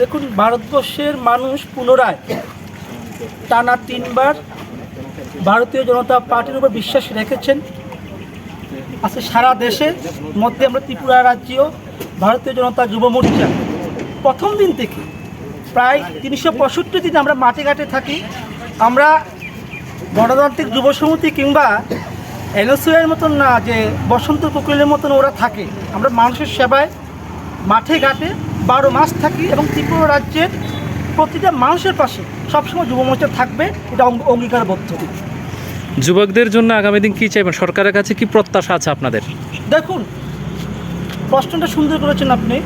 দেখুন, ভারতবর্ষের মানুষ পুনরায় টানা তিনবার ভারতীয় জনতা পার্টির উপর বিশ্বাস রেখেছেন। আছে সারা দেশের মধ্যে আমরা ত্রিপুরা রাজ্যেও ভারতীয় জনতা যুব মোর্চা। প্রথম দিন থেকে প্রায় তিনশো পঁয়ষট্টি দিন আমরা মাঠে ঘাটে থাকি। আমরা গণতান্ত্রিক যুব সমিতি কিংবা এনএসইউয়ের মতন না, যে বসন্ত কোকিলের মতন ওরা থাকে। আমরা মানুষের সেবায় মাঠে ঘাটে বারো মাস থাকি এবং ত্রিপুরা রাজ্যের প্রতিটা মানুষের পাশে সবসময় যুব মোর্চা থাকবে এটা অঙ্গ- অঙ্গীকারবদ্ধ। যুবকদের জন্য আগামী দিন কি চাইবেন? সরকারের কাছে কি প্রত্যাশা আছে আপনাদের? দেখুন প্রশ্নটা সুন্দর করেছেন আপনি।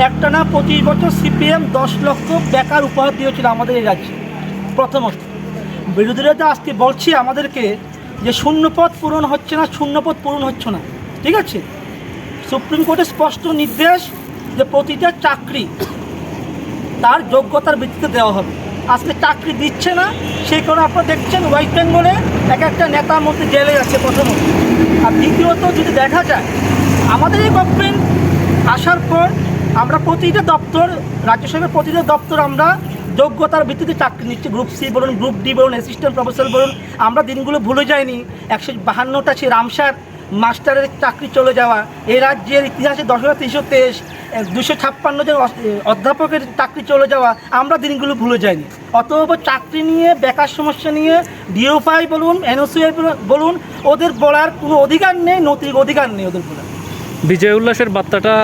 একটানা পঁচিশ বছর সিপিএম দশ লক্ষ বেকার উপহার দিয়েছিল আমাদের এই রাজ্যে প্রথমত। বিরোধীরা তো আজকে বলছি আমাদেরকে যে শূন্যপদ পূরণ হচ্ছে না শূন্যপদ পূরণ হচ্ছে না ঠিক আছে? সুপ্রিম কোর্টের স্পষ্ট নির্দেশ যে প্রতিটা চাকরি তার যোগ্যতার ভিত্তিতে দেওয়া হবে। আজকে চাকরি দিচ্ছে না, সেই কারণে আপনারা দেখছেন ওয়েস্ট বেঙ্গলে এক একটা নেতার মধ্যে জেলে যাচ্ছে প্রথমত। আর দ্বিতীয়ত যদি দেখা যায়, আমাদের এই গভর্নমেন্ট আসার পর আমরা প্রতিটা দপ্তর, রাজ্য সরকারের প্রতিটা দপ্তর আমরা যোগ্যতার ভিত্তিতে চাকরি নিচ্ছি। গ্রুপ সি বলুন গ্রুপ ডি বলুন অ্যাসিস্ট্যান্ট প্রফেসর বলুন, আমরা দিনগুলো ভুলে যাইনি। একশো বাহান্নটা সে রামসার মাস্টারের চাকরি চলে যাওয়া এই রাজ্যের ইতিহাসে দশ হাজার তিনশো তেইশ দুশো ছাপ্পান্ন জন অধ্যাপকের চাকরি চলে যাওয়া আমরা দিনগুলো ভুলে যাইনি। অতএব চাকরি নিয়ে বেকার সমস্যা নিয়ে ডিওফাই বলুন এনওসিআই বলুন ওদের বলার কোনো অধিকার নেই নৈতিক অধিকার নেই ওদের বলার। বিজয় উল্লাসের বার্তাটা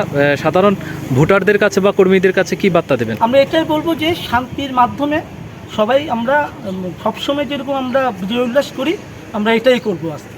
সাধারণ ভোটারদের কাছে বা কর্মীদের কাছে কি বার্তা দেবেন? আমরা এটাই বলব যে শান্তির মাধ্যমে সবাই আমরা সবসময় যেরকম আমরা বিজয় উল্লাস করি আমরা এটাই করব আজকে।